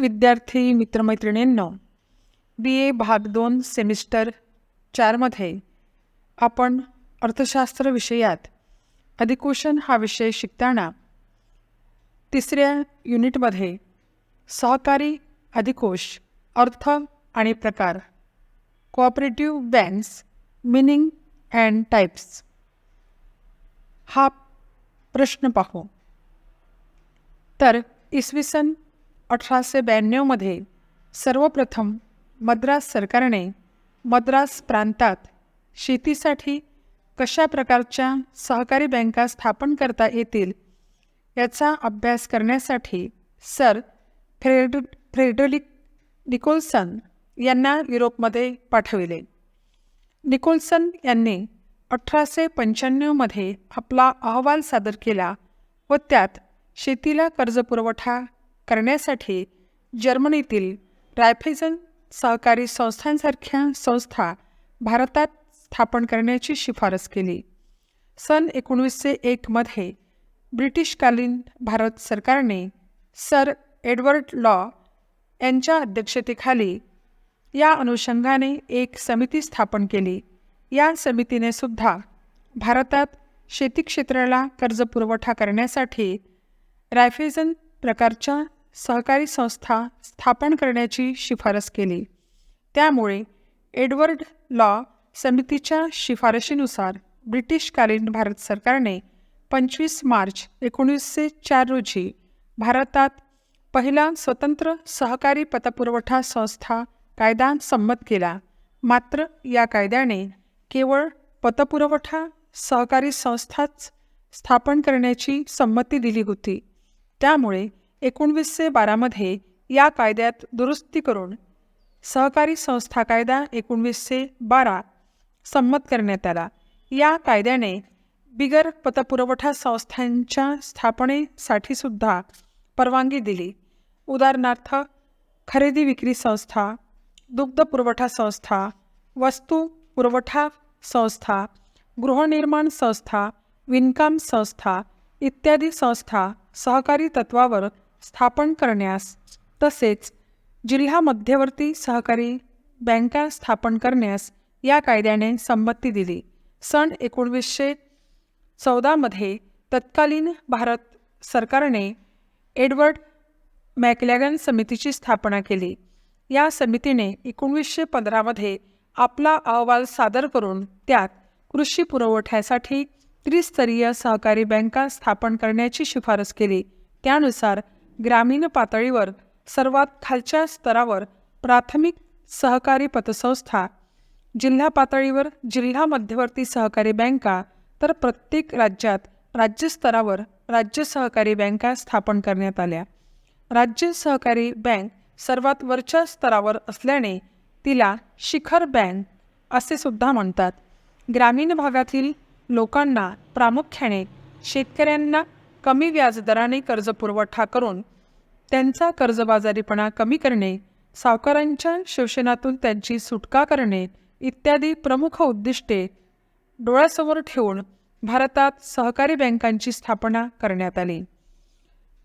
विद्यार्थी मित्रमैत्रिणींनो बी ए भाग दोन सेमिस्टर चारमध्ये आपण अर्थशास्त्र विषयात अधिकोषण हा विषय शिकताना तिसऱ्या युनिटमध्ये सहकारी अधिकोष अर्थ आणि प्रकार cooperative banks meaning and types हा प्रश्न पाहू. तर इसवी सन अठराशे ब्याण्णवमध्ये सर्वप्रथम मद्रास सरकारने मद्रास प्रांतात शेतीसाठी कशा प्रकारच्या सहकारी बँका स्थापन करता येतील याचा अभ्यास करण्यासाठी सर फ्रेड फ्रेडरिक निकोल्सन यांना युरोपमध्ये पाठविले. निकोल्सन यांनी अठराशे पंच्याण्णवमध्ये आपला अहवाल सादर केला व त्यात शेतीला कर्जपुरवठा करण्यासाठी जर्मनीतील रायफेजन सहकारी संस्थांसारख्या संस्था भारतात स्थापन करण्याची शिफारस केली. सन एकोणीसशे एकमध्ये ब्रिटिशकालीन भारत सरकारने सर एडवर्ड लॉ यांच्या अध्यक्षतेखाली या अनुषंगाने एक समिती स्थापन केली. या समितीने सुद्धा भारतात शेती क्षेत्राला कर्जपुरवठा करण्यासाठी रायफेजन प्रकारच्या सहकारी संस्था स्थापन करण्याची शिफारस केली. त्यामुळे एडवर्ड लॉ समितीच्या शिफारशीनुसार ब्रिटिशकालीन भारत सरकारने पंचवीस मार्च एकोणीसशे चार रोजी भारतात पहिला स्वतंत्र सहकारी पतपुरवठा संस्था कायदा संमत केला. मात्र या कायद्याने केवळ पतपुरवठा सहकारी संस्थाच स्थापन करण्याची संमती दिली होती. त्यामुळे एकोणवीसशे बारामध्ये या कायद्यात दुरुस्ती करून सहकारी संस्था कायदा एकोणवीसशे बारा संमत करण्यात आला. या कायद्याने बिगर पतपुरवठा संस्थांच्या स्थापनेसाठी सुद्धा परवानगी दिली. उदाहरणार्थ खरेदी विक्री संस्था दुग्ध पुरवठा संस्था वस्तू पुरवठा संस्था गृहनिर्माण संस्था विणकाम संस्था इत्यादी संस्था सहकारी तत्वावर स्थापन करण्यास तसेच जिल्हा मध्यवर्ती सहकारी बँका स्थापन करण्यास या कायद्याने संमती दिली. सन एकोणवीसशे चौदामध्ये तत्कालीन भारत सरकारने एडवर्ड मॅकलॅगन समितीची स्थापना केली. या समितीने एकोणवीसशे पंधरामध्ये आपला अहवाल सादर करून त्यात कृषी पुरवठ्यासाठी त्रिस्तरीय सहकारी बँका स्थापन करण्याची शिफारस केली. त्यानुसार ग्रामीण पातळीवर सर्वात खालच्या स्तरावर प्राथमिक सहकारी पतसंस्था जिल्हा पातळीवर जिल्हा मध्यवर्ती सहकारी बँका तर प्रत्येक राज्यात राज्यस्तरावर राज्य सहकारी बँका स्थापन करण्यात आल्या. राज्य सहकारी बँक सर्वात वरच्या स्तरावर असल्याने तिला शिखर बँक असे सुद्धा म्हणतात. ग्रामीण भागातील लोकांना प्रामुख्याने शेतकऱ्यांना कमी व्याजदराने कर्जपुरवठा करून त्यांचा कर्जबाजारीपणा कमी करणे सावकारांच्या शोषणातून त्यांची सुटका करणे इत्यादी प्रमुख उद्दिष्टे डोळ्यासमोर ठेवून भारतात सहकारी बँकांची स्थापना करण्यात आली.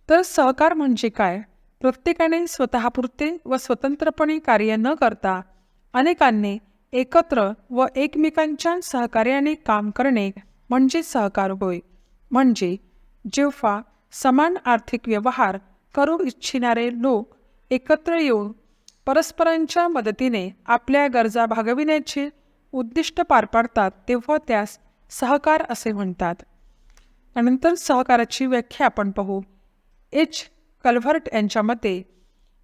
तर सहकार म्हणजे काय? प्रत्येकाने स्वतःपुरते व स्वतंत्रपणे कार्य न करता अनेकांनी एकत्र व एकमेकांच्या सहकार्याने काम करणे म्हणजे सहकार होय. म्हणजे जेव्हा समान आर्थिक व्यवहार करू इच्छिणारे लोक एकत्र येऊन परस्परांच्या मदतीने आपल्या गरजा भागविण्याचे उद्दिष्ट पार पाडतात तेव्हा त्यास सहकार असे म्हणतात. त्यानंतर सहकाराची व्याख्या आपण पाहू. एच. कल्व्हर्ट यांच्या मते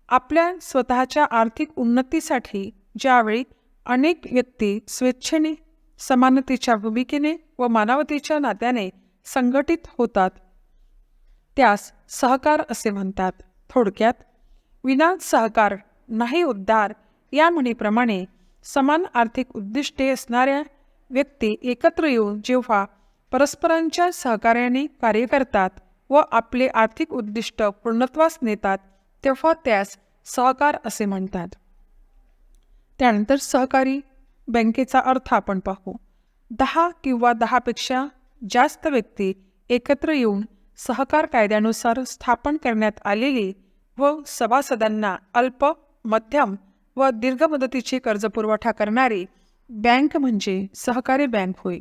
आपल्या स्वतःच्या आर्थिक उन्नतीसाठी ज्यावेळी अनेक व्यक्ती स्वेच्छेने समानतेच्या भूमिकेने व मानवतेच्या नात्याने संघटित होतात त्यास सहकार असे म्हणतात. थोडक्यात विना सहकार नाही उद्धार या म्हणीप्रमाणे समान आर्थिक उद्दिष्टे असणाऱ्या व्यक्ती एकत्र येऊन जेव्हा परस्परांच्या सहकार्याने कार्य करतात व आपले आर्थिक उद्दिष्ट पूर्णत्वास नेतात तेव्हा त्यास सहकार असे म्हणतात. त्यानंतर सहकारी बँकेचा अर्थ आपण पाहू. दहा किंवा दहापेक्षा जास्त व्यक्ती एकत्र येऊन सहकार कायद्यानुसार स्थापन करण्यात आलेली व सभासदांना अल्प मध्यम व दीर्घ मुदतीची कर्जपुरवठा करणारी बँक म्हणजे सहकारी बँक होय.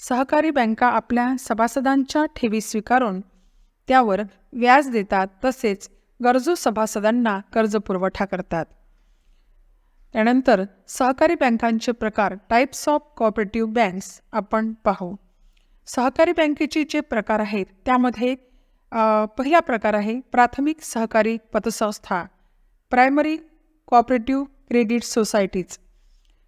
सहकारी बँका आपल्या सभासदांच्या ठेवी स्वीकारून त्यावर व्याज देतात तसेच गरजू सभासदांना कर्जपुरवठा करतात. त्यानंतर सहकारी बँकांचे प्रकार टाईप्स ऑफ कॉपरेटिव्ह बँक्स आपण पाहू. सहकारी बँकेचे जे प्रकार आहेत त्यामध्ये पहिला प्रकार आहे प्राथमिक सहकारी पतसंस्था प्रायमरी कॉपरेटिव्ह क्रेडिट सोसायटीज.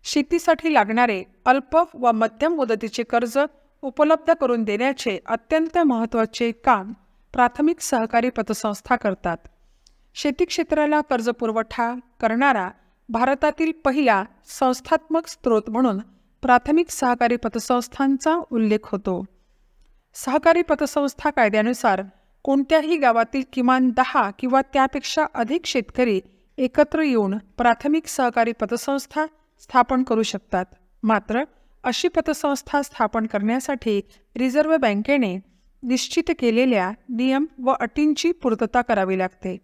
शेतीसाठी लागणारे अल्प व मध्यम मुदतीचे कर्ज उपलब्ध करून देण्याचे अत्यंत महत्त्वाचे काम प्राथमिक सहकारी पतसंस्था करतात. शेती क्षेत्राला कर्जपुरवठा करणारा भारतातील पहिला संस्थात्मक स्रोत म्हणून प्राथमिक सहकारी पतसंस्थांचा उल्लेख होतो. सहकारी पतसंस्था कायद्यानुसार कोणत्याही गावातील किमान दहा किंवा त्यापेक्षा अधिक शेतकरी एकत्र येऊन प्राथमिक सहकारी पतसंस्था स्थापन करू शकतात. मात्र अशी पतसंस्था स्थापन करण्यासाठी रिझर्व्ह बँकेने निश्चित केलेल्या नियम व अटींची पूर्तता करावी लागते.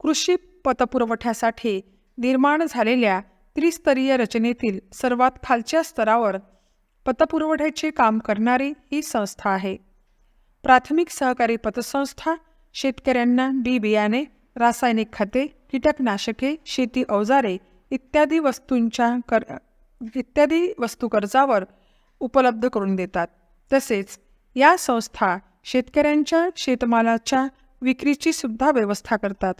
कृषी पतपुरवठ्यासाठी निर्माण झालेल्या त्रिस्तरीय रचनेतील सर्वात खालच्या स्तरावर पतपुरवठ्याचे काम करणारी ही संस्था आहे. प्राथमिक सहकारी पतसंस्था शेतकऱ्यांना बी बियाणे रासायनिक खते कीटकनाशके शेती अवजारे इत्यादी वस्तूंच्या कर इत्यादी वस्तू कर्जावर उपलब्ध करून देतात. तसेच या संस्था शेतकऱ्यांच्या शेतमालाच्या विक्रीची सुद्धा व्यवस्था करतात.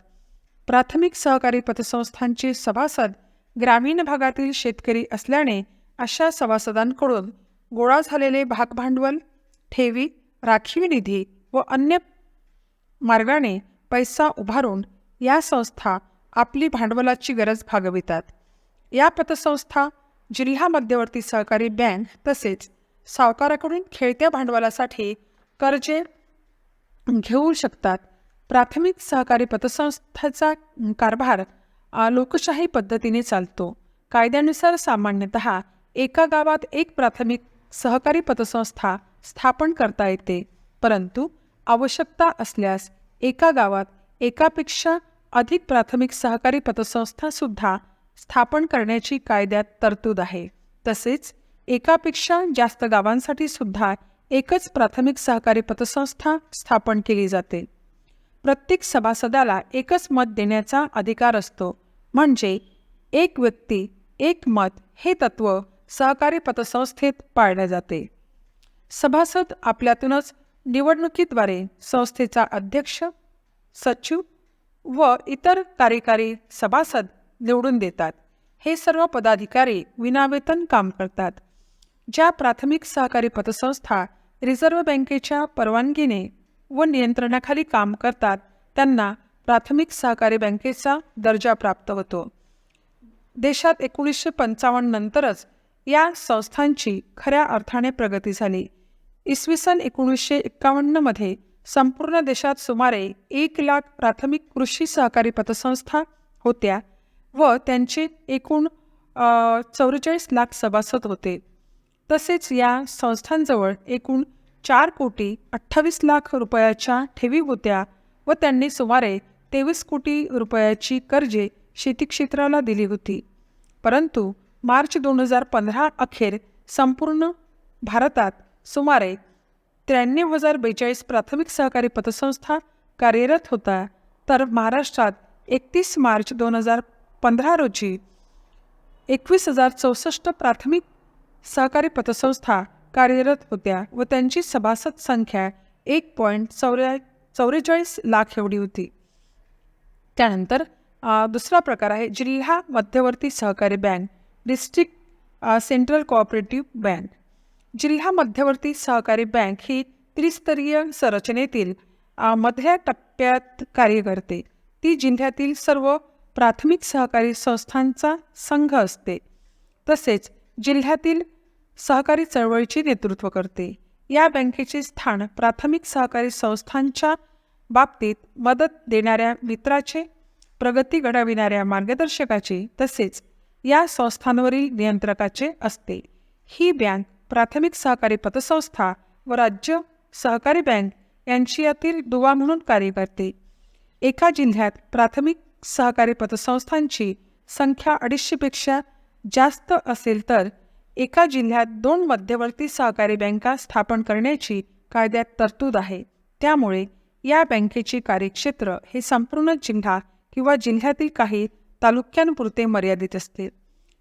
प्राथमिक सहकारी पतसंस्थांचे सभासद ग्रामीण भागातील शेतकरी असल्याने अशा सभासदांकडून गोळा झालेले भागभांडवल ठेवी राखीव निधी व अन्य मार्गाने पैसा उभारून या संस्था आपली भांडवलाची गरज भागवितात. या पतसंस्था जिल्हा मध्यवर्ती सहकारी बँक तसेच सावकाराकडून खेळत्या भांडवलासाठी कर्जे घेऊ शकतात. प्राथमिक सहकारी पतसंस्थेचा कारभार लोकशाही पद्धतीने चालतो. कायद्यानुसार सामान्यतः एका गावात एक प्राथमिक सहकारी पतसंस्था स्थापन करता येते. परंतु आवश्यकता असल्यास एका गावात एकापेक्षा अधिक प्राथमिक सहकारी पतसंस्थासुद्धा स्थापन करण्याची कायद्यात तरतूद आहे. तसेच एकापेक्षा जास्त गावांसाठी सुद्धा एकच प्राथमिक सहकारी पतसंस्था स्थापन केली जाते. प्रत्येक सभासदाला एकच मत देण्याचा अधिकार असतो. म्हणजे एक व्यक्ती एक मत हे तत्व सहकारी पतसंस्थेत पाळले जाते. सभासद आपल्यातूनच निवडणुकीद्वारे संस्थेचा अध्यक्ष सचिव व इतर कार्यकारी सभासद निवडून देतात. हे सर्व पदाधिकारी विनावेतन काम करतात. ज्या प्राथमिक सहकारी पतसंस्था रिझर्व्ह बँकेच्या परवानगीने व नियंत्रणाखाली काम करतात त्यांना प्राथमिक सहकारी बँकेचा दर्जा प्राप्त होतो. देशात एकोणीसशे पंचावन्न नंतरच या संस्थांची खऱ्या अर्थाने प्रगती झाली. इसवी सन एकोणीसशे एक्कावन्नमध्ये संपूर्ण देशात सुमारे एक लाख प्राथमिक कृषी सहकारी पतसंस्था होत्या व त्यांचे एकूण चौवेचाळीस लाख सभासद होते. तसेच या संस्थांजवळ एकूण चार कोटी अठ्ठावीस लाख रुपयाच्या ठेवी होत्या व त्यांनी सुमारे तेवीस कोटी रुपयाची कर्जे शेती क्षेत्राला दिली होती. परंतु मार्च दोन हजार पंधरा अखेर संपूर्ण भारतात सुमारे त्र्याण्णव हजार बेचाळीस प्राथमिक सहकारी पतसंस्था कार्यरत होता. तर महाराष्ट्रात एकतीस मार्च दोन हजार पंधरा रोजी एकवीस हजार चौसष्ट प्राथमिक सहकारी पतसंस्था कार्यरत होत्या व त्यांची सभासद संख्या एक पॉईंट चौऱ्या चौवेचाळीस लाख एवढी होती. त्यानंतर दुसरा प्रकार आहे जिल्हा मध्यवर्ती सहकारी bank district central cooperative bank. जिल्हा मध्यवर्ती सहकारी बँक ही त्रिस्तरीय संरचनेतील मधल्या टप्प्यात कार्य करते. ती जिल्ह्यातील सर्व प्राथमिक सहकारी संस्थांचा संघ असते. तसेच जिल्ह्यातील सहकारी चळवळीचे नेतृत्व करते. या बँकेचे स्थान प्राथमिक सहकारी संस्थांच्या बाबतीत मदत देणाऱ्या मित्राचे प्रगती घडविणाऱ्या मार्गदर्शकाचे तसेच या संस्थांवरील नियंत्रकाचे असते. ही बँक प्राथमिक सहकारी पतसंस्था व राज्य सहकारी बँक यांची यातील दुवा म्हणून कार्य करते. एका जिल्ह्यात प्राथमिक सहकारी पतसंस्थांची संख्या अडीचशेपेक्षा जास्त असेल तर एका जिल्ह्यात दोन मध्यवर्ती सहकारी बँका स्थापन करण्याची कायद्यात तरतूद आहे. त्यामुळे या बँकेची कार्यक्षेत्र हे संपूर्ण जिल्हा किंवा जिल्ह्यातील काही तालुक्यांपुरते मर्यादित असते.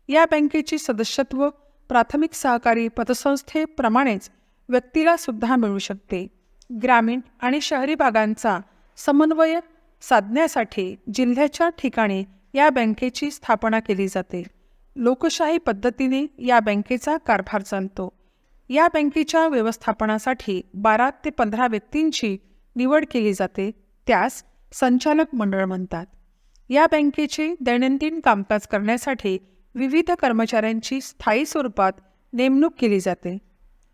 या बँकेची सदस्यत्व प्राथमिक सहकारी पतसंस्थेप्रमाणेच व्यक्तीला सुद्धा मिळू शकते. ग्रामीण आणि शहरी भागांचा समन्वय साधण्यासाठी जिल्ह्याच्या ठिकाणी या बँकेची स्थापना केली जाते. लोकशाही पद्धतीने या बँकेचा कारभार चालतो. या बँकेच्या व्यवस्थापनासाठी बारा ते पंधरा व्यक्तींची निवड केली जाते त्यास संचालक मंडळ म्हणतात. या बँकेचे दैनंदिन कामकाज करण्यासाठी विविध कर्मचाऱ्यांची स्थायी स्वरूपात नेमणूक केली जाते.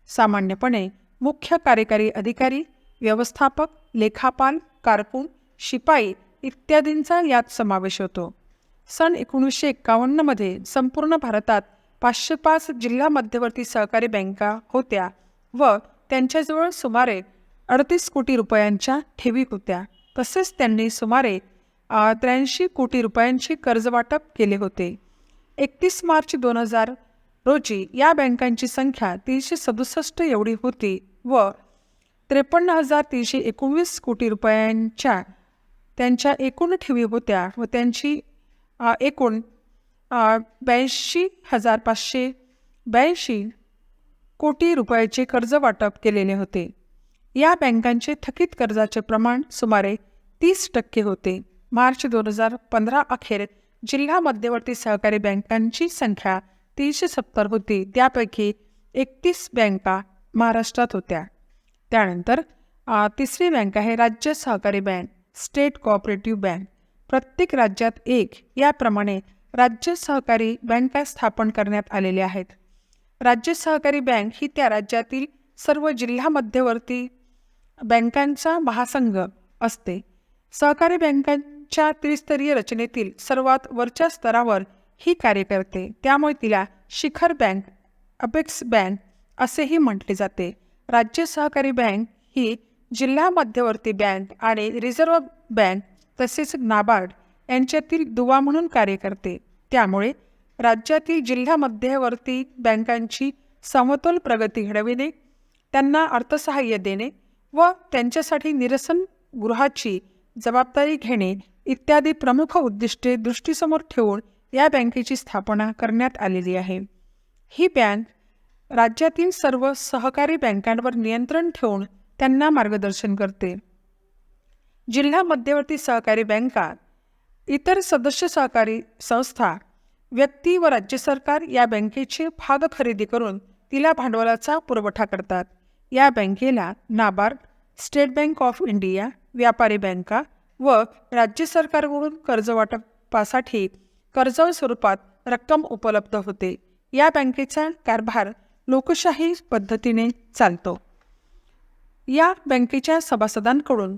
सामान्यपणे मुख्य कार्यकारी अधिकारी व्यवस्थापक लेखापाल कारकून शिपाई इत्यादींचा यात समावेश होतो. सन एकोणीसशे एक्कावन्नमध्ये संपूर्ण भारतात पाचशे पाच जिल्हा मध्यवर्ती सहकारी बँका होत्या व त्यांच्याजवळ सुमारे अडतीस कोटी रुपयांच्या ठेवी होत्या. तसेच त्यांनी सुमारे त्र्याऐंशी कोटी रुपयांची कर्जवाटप केले होते. एकतीस मार्च दोन हजार रोजी या बँकांची संख्या तीनशे सदुसष्ट एवढी होती व त्रेपन्न हजार तीनशे एकोणवीस कोटी रुपयांच्या त्यांच्या एकूण ठेवी होत्या व त्यांची एकूण ब्याऐंशी हजार पाचशे ब्याऐंशी कोटी रुपयाचे कर्ज वाटप केलेले होते. या बँकांचे थकीत कर्जाचे प्रमाण सुमारे तीस टक्के होते. मार्च दोन हजार पंधरा अखेर जिल्हा मध्यवर्ती सहकारी बँकांची संख्या तीनशे सत्तर होती. त्यापैकी एकतीस बँका महाराष्ट्रात होत्या. त्यानंतर तिसरी बँक आहे राज्य सहकारी बँक स्टेट कोऑपरेटिव्ह बँक. प्रत्येक राज्यात एक याप्रमाणे राज्य सहकारी बँका स्थापन करण्यात आलेल्या आहेत. राज्य सहकारी बँक ही त्या राज्यातील सर्व जिल्हा मध्यवर्ती बँकांचा महासंघ असते. सहकारी बँकांच्या त्रिस्तरीय रचनेतील सर्वात वरच्या स्तरावर ही कार्य करते. त्यामुळे तिला शिखर बँक अपेक्स बँक असेही म्हटले जाते. राज्य सहकारी बँक ही जिल्हा मध्यवर्ती बँक आणि रिझर्व्ह बँक तसेच नाबार्ड यांच्यातील दुवा म्हणून कार्य करते. त्यामुळे राज्यातील जिल्हा मध्यवर्ती बँकांची समतोल प्रगती घडविणे त्यांना अर्थसहाय्य देणे व त्यांच्यासाठी निरसन गृहाची जबाबदारी घेणे इत्यादी प्रमुख उद्दिष्टे दृष्टीसमोर ठेवून या बँकेची स्थापना करण्यात आलेली आहे. ही बँक राज्यातील सर्व सहकारी बँकांवर नियंत्रण ठेवून त्यांना मार्गदर्शन करते. जिल्हा मध्यवर्ती सहकारी बँका इतर सदस्य सहकारी संस्था व्यक्ती व राज्य सरकार या बँकेचे भाग खरेदी करून तिला भांडवलाचा पुरवठा करतात. या बँकेला NABARD state bank of India व्यापारी बँका व राज्य सरकारकडून कर्जवाटपासाठी कर्ज स्वरूपात रक्कम उपलब्ध होते. या बँकेचा कारभार लोकशाही पद्धतीने चालतो. या बँकेच्या सभासदांकडून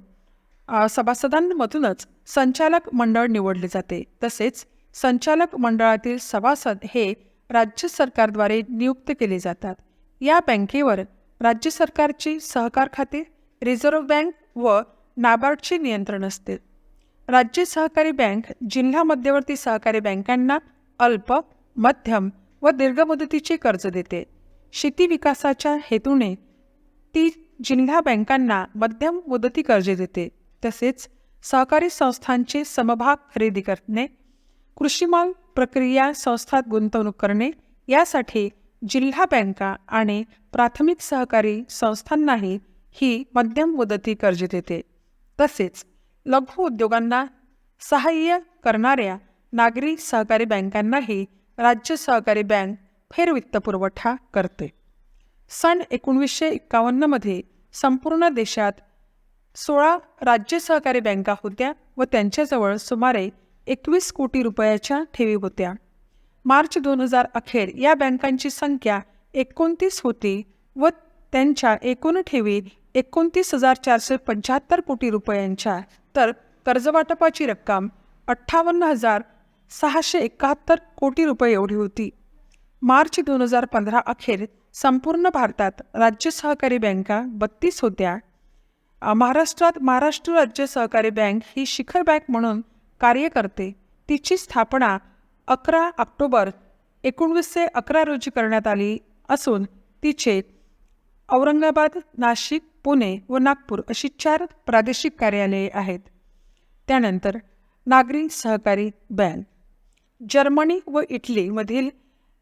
सभासदांमधूनच संचालक मंडळ निवडले जाते. तसेच संचालक मंडळातील सभासद हे राज्य सरकारद्वारे नियुक्त केले जातात. या बँकेवर राज्य सरकारची सहकार खाते रिझर्व्ह बँक व नाबार्डचे नियंत्रण असते. राज्य सहकारी बँक जिल्हा मध्यवर्ती सहकारी बँकांना अल्प मध्यम व दीर्घ मुदतीचे कर्ज देते. शेती विकासाच्या हेतूने ती जिल्हा बँकांना मध्यम मुदती कर्ज देते. तसेच सहकारी संस्थांचे समभाग खरेदी करणे कृषीमाल प्रक्रिया संस्थात गुंतवणूक करणे यासाठी जिल्हा बँका आणि प्राथमिक सहकारी संस्थांनाही ही मध्यम मुदती कर्ज देते. तसेच लघु उद्योगांना सहाय्य करणाऱ्या नागरी सहकारी बँकांनाही राज्य सहकारी बँक फेरवित्तपुरवठा करते. सन एकोणीसशे एक्कावन्नमध्ये संपूर्ण देशात सोळा राज्य सहकारी बँका होत्या व त्यांच्याजवळ सुमारे एकवीस कोटी रुपयाच्या ठेवी होत्या. मार्च दोन हजार अखेर या बँकांची संख्या एकोणतीस होती व त्यांच्या एकूण ठेवीत एकोणतीस हजार चारशे पंच्याहत्तर कोटी रुपयांच्या. तर कर्जवाटपाची रक्कम अठ्ठावन्न हजार सहाशे एकाहत्तर कोटी रुपये एवढी होती. मार्च दोन हजार पंधरा अखेर संपूर्ण भारतात राज्य सहकारी बँका बत्तीस होत्या. महाराष्ट्रात महाराष्ट्र राज्य सहकारी बँक ही शिखर बँक म्हणून कार्य करते. तिची स्थापना अकरा ऑक्टोबर एकोणवीसशे अकरा रोजी करण्यात आली असून तिचे औरंगाबाद नाशिक पुणे व नागपूर अशी चार प्रादेशिक कार्यालये आहेत. त्यानंतर नागरी सहकारी बँक जर्मनी व इटलीमधील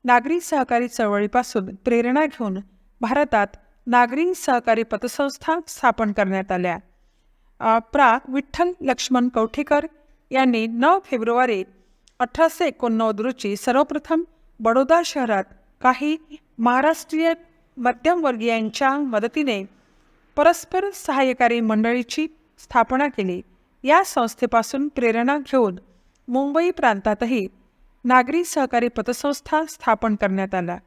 नागरी सहकारी चळवळीपासून प्रेरणा घेऊन भारतात नागरी सहकारी पतसंस्था स्थापन करण्यात आल्या. प्रा. विठ्ठल लक्ष्मण कवठेकर यांनी नऊ फेब्रुवारी अठराशे एकोणनव्वद रोजी सर्वप्रथम बडोदा शहरात काही महाराष्ट्रीय मध्यमवर्गीयांच्या मदतीने परस्पर सहाय्यकारी मंडळीची स्थापना केली. या संस्थेपासून प्रेरणा घेऊन मुंबई प्रांतातही नागरी सहकारी पतसंस्था स्थापन करण्यात आला.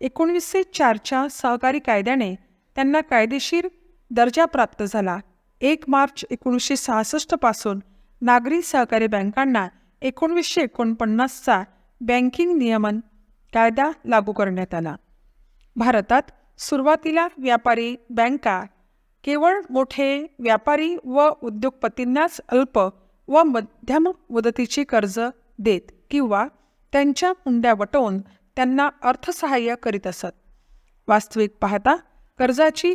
एकोणीसशे चारच्या सहकारी कायद्याने त्यांना कायदेशीर दर्जा प्राप्त झाला. एक मार्च एकोणीसशे सहासष्टपासून नागरी सहकारी बँकांना एकोणवीसशे एकोणपन्नासचा बँकिंग नियमन कायदा लागू करण्यात आला. भारतात सुरुवातीला व्यापारी बँका केवळ मोठे व्यापारी व उद्योगपतींनाच अल्प व मध्यम मुदतीची कर्ज देत किंवा त्यांच्या हुंड्या वटवून त्यांना अर्थसहाय्य करीत असत. वास्तविक पाहता कर्जाची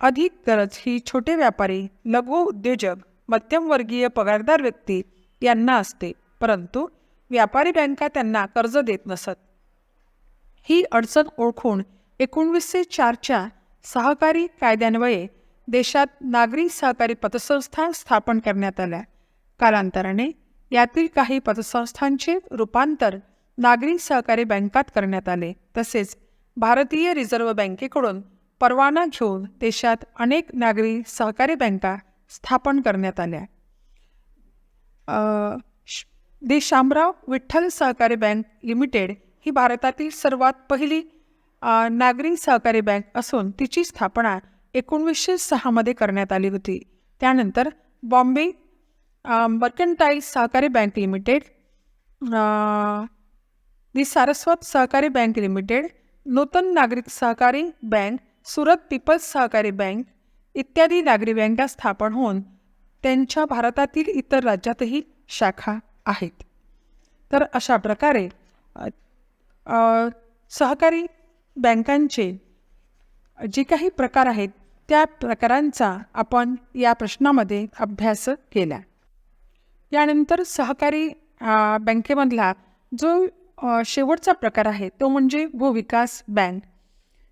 अधिक गरज ही छोटे व्यापारी लघु उद्योजक मध्यमवर्गीय पगारदार व्यक्ती यांना असते. परंतु व्यापारी बँका त्यांना कर्ज देत नसत. ही अडचण ओळखून एकोणवीसशे चारच्या सहकारी कायद्यान्वये देशात नागरी सहकारी पतसंस्था स्थापन करण्यात आल्या. कालांतराने यातील काही पतसंस्थांचे रूपांतर नागरी सहकारी बँकात करण्यात आले. तसेच भारतीय रिझर्व्ह बँकेकडून परवाना घेऊन देशात अनेक नागरी सहकारी बँका स्थापन करण्यात आल्या. दे शामराव विठ्ठल सहकारी बँक लिमिटेड ही भारतातील सर्वात पहिली नागरी सहकारी बँक असून तिची स्थापना एकोणवीसशे सहामध्ये करण्यात आली होती. त्यानंतर बॉम्बे मर्कंटाईल सहकारी bank limited the the Saraswat सहकारी bank limited Nutan Nagrik Sahakari bank Surat peoples Sahakari bank इत्यादी नागरी बँका स्थापन होऊन त्यांच्या भारतातील इतर राज्यातही शाखा आहेत. तर अशा प्रकारे सहकारी बँकांचे जे काही प्रकार आहेत त्या प्रकारांचा आपण या प्रश्नामध्ये अभ्यास केला. यानंतर सहकारी बँकेमधला जो शेवटचा प्रकार आहे तो म्हणजे भूविकास बँक.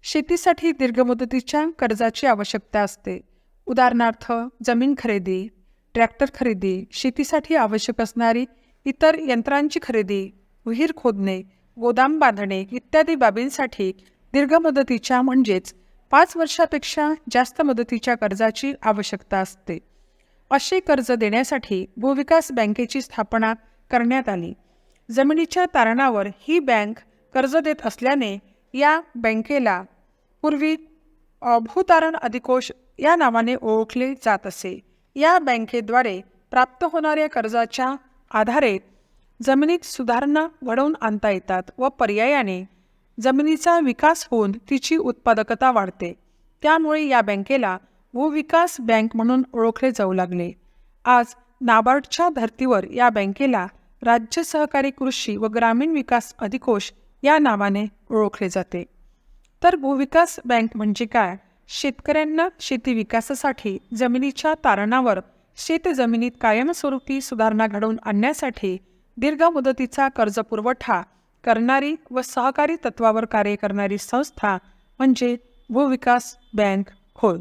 शेतीसाठी दीर्घ मुदतीच्या कर्जाची आवश्यकता असते. उदाहरणार्थ जमीन खरेदी ट्रॅक्टर खरेदी शेतीसाठी आवश्यक असणारी इतर यंत्रांची खरेदी विहीर खोदणे गोदाम बांधणे इत्यादी बाबींसाठी दीर्घ मुदतीच्या म्हणजेच पाच वर्षापेक्षा जास्त मुदतीच्या कर्जाची आवश्यकता असते. असे कर्ज देण्यासाठी भूविकास बँकेची स्थापना करण्यात आली. जमिनीच्या तारणावर ही बँक कर्ज देत असल्याने या बँकेला पूर्वी भूतारण अधिकोष या नावाने ओळखले जात असे. या बँकेद्वारे प्राप्त होणाऱ्या कर्जाच्या आधारे जमिनीत सुधारणा घडवून आणता येतात व पर्यायाने जमिनीचा विकास होऊन तिची उत्पादकता वाढते. त्यामुळे या बँकेला भूविकास बँक म्हणून ओळखले जाऊ लागले. आज नाबार्डच्या धर्तीवर या बँकेला राज्य सहकारी कृषी व ग्रामीण विकास अधिकोष या नावाने ओळखले जाते. तर भूविकास बँक म्हणजे काय? शेतकऱ्यांना शेती विकासासाठी जमिनीच्या तारणावर शेत जमिनीत कायमस्वरूपी सुधारणा घडवून आणण्यासाठी दीर्घ मुदतीचा कर्ज पुरवठा करणारी व सहकारी तत्वावर कार्य करणारी संस्था म्हणजे भूविकास बँक होय.